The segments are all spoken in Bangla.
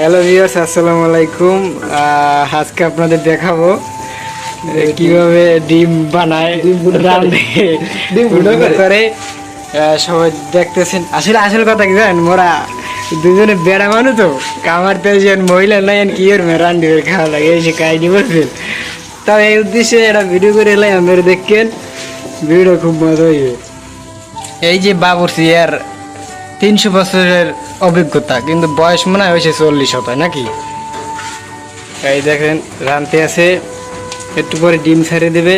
হ্যালো ভিউয়ার্স আসসালামু আলাইকুম। আজকে আপনাদের দেখাবো কীভাবে ডিম বানায় ডিম করে? সবাই দেখতেছেন। আসলে আসল কথা কি জানেন? মোরা দুজনে বেড়া মানুষ তো। কামার তেজন মহিলা নাই কি এর রান্দি করে খাওয়া লাগে এই যে কাহিনী বলছেন। তবে এই উদ্দেশ্যে একটা ভিডিও করে এলাম আপনারা দেখেন। ভিডিও খুব মজা হইবে। এই যে বাবুরসি এর তিনশো বছরের অভিজ্ঞতা কিন্তু বয়স মনে হয় হয়েছে চল্লিশ হতো নাকি? এই দেখেন রানতে আছে একটু পরে ডিম ছাড়িয়ে দেবে।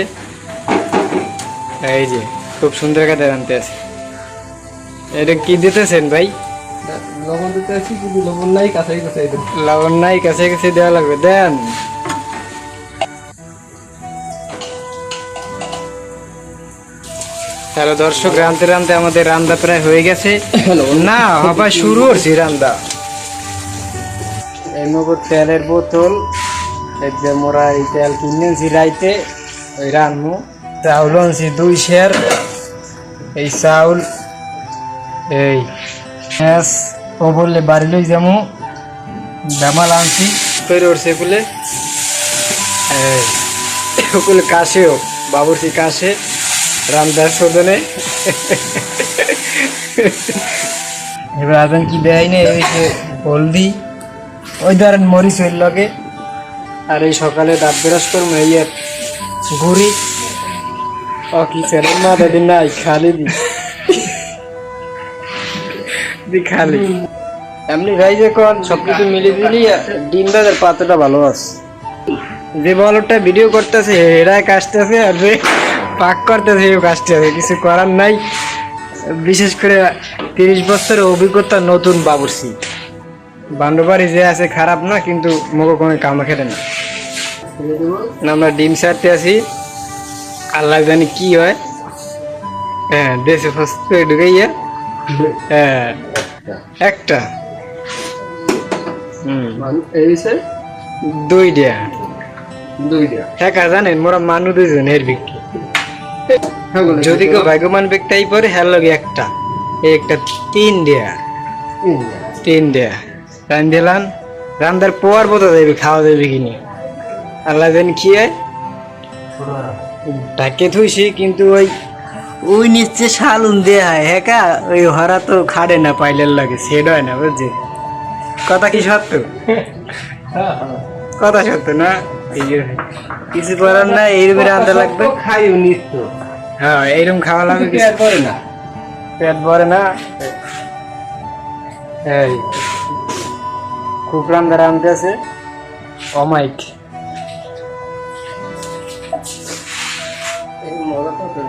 এই যে খুব সুন্দর কাতে রানতে আছে। এটা কি দিতেছেন ভাই? লবণ দিতে আছি কিন্তু লবণ নাই কাঁচাই দেবো। লবণ নাই কাছে কাছে দেওয়া লাগবে। দেন। হ্যালো দর্শক রানতে রানতে আমাদের রান্না প্রায় হয়ে গেছে। না হবা শুরু করছি রান্না। এই মগর তেলের বোতল এই যে মোরা এই তেল কিনেছি রাইতে ওই রানমু চাউল আনছি দুই শের এই চাউল এই ম্যাস ও বললে বাড়ি লই যামু। জামাল আনছি। তৈরি করছে বলে এই। ওগুলো কাশেও বাবুরসি কাশে। রামদাস সদনে। এবার আদান কি দেয় না এই যে হলদি। ওই ধরেন মরিচ ওই লগে। আর এই সকালে দাঁত ব্রাশ করব, এই আর ঘুরি ও কি ছেলের মাথা দিন নাই, খালি দি। দি খালি। এমনি ভাই যে সব কিছু মিলে দিলি ডিম দাদের পাতাটা ভালো আছে। যে বলটা ভিডিও করতেছে এরা কাজতেছে আর পাক করতেছে এও কাজতেছে কিছু করার নাই। বিশেষ করে তিরিশ বছরের অভিজ্ঞতা নতুন বাবুরসি বান্ধবাড়ি যে আছে খারাপ না কিন্তু মোকে কোনো কামে খেতে না। আমরা ডিম সারতে আছি। আল্লাহ জানি কি হয়। হ্যাঁ দেশে ফস্ত ঢুকাইয়া হ্যাঁ একটা। হুম। এই সে দুইটা। দুইটা। একা জানেন মোরা মানু দুইজন এর বিক্রি যদি কেউ ভাগ্যবান ব্যক্তি পরে হ্যাঁ লগে একটা। একটা তিন দেয়া। তিন দেয়া। রান দিলাম। রান্দার পোয়ার খাওয়া যাবে কিনি। আল্লাহ কি হয়? থুইছি কিন্তু ওই ওই নিচে শালুন দেয়া হয় হ্যাঁ ওই হরা তো খাড়ে না পাইলের লাগে সেড হয় না বুঝছি কথা কি সত্য? কথা সত্য না? কিছু করার না এইরকম রান্না লাগবে। খাই নিত্য হ্যাঁ এইরকম খাওয়া লাগে পেট ভরে করে না। পেট ভরে না? এই খুব রাম রাঁধতে আছে। অমাইক এই মজা তো